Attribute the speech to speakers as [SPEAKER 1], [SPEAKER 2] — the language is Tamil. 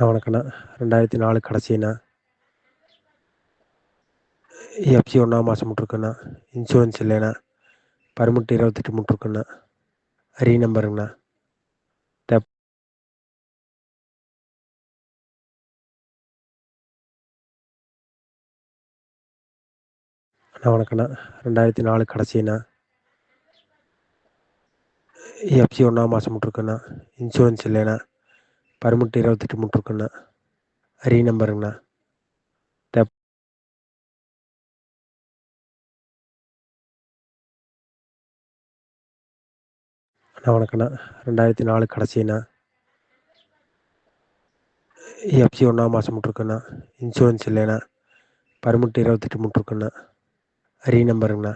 [SPEAKER 1] வணக்கண்ணா ரெண்டாயிரத்தி நாலு கடைசிண்ணா. எஃப்சி ஒன்றாம் மாதம் முட்டிருக்குண்ணா இன்சூரன்ஸ் இல்லைண்ணா. பர்மிட் இருபத்தெட்டு முட்டிருக்குண்ணா ரீ நம்பருங்கண்ணா அண்ணா வணக்கண்ணா. ரெண்டாயிரத்தி நாலு கடைசிண்ணா. எஃப்சி ஒன்றாம் மாதம் முட்டிருக்குண்ணா இன்சூரன்ஸ் இல்லைண்ணா. பர்மிட் இருபத்தெட்டு முட்டிருக்குண்ணா. ரீ நம்பருங்கண்ணா. அண்ணா வணக்கண்ணா. ரெண்டாயிரத்தி நாலு கடைசிண்ணா. எஃப்சி ஒன்றாம் மாதம் முட்டிருக்குண்ணா. இன்சூரன்ஸ் இல்லைண்ணா. பர்மிட் இருபத்தெட்டு முட்டிருக்குண்ணா. ரீ நம்பருங்கண்ணா.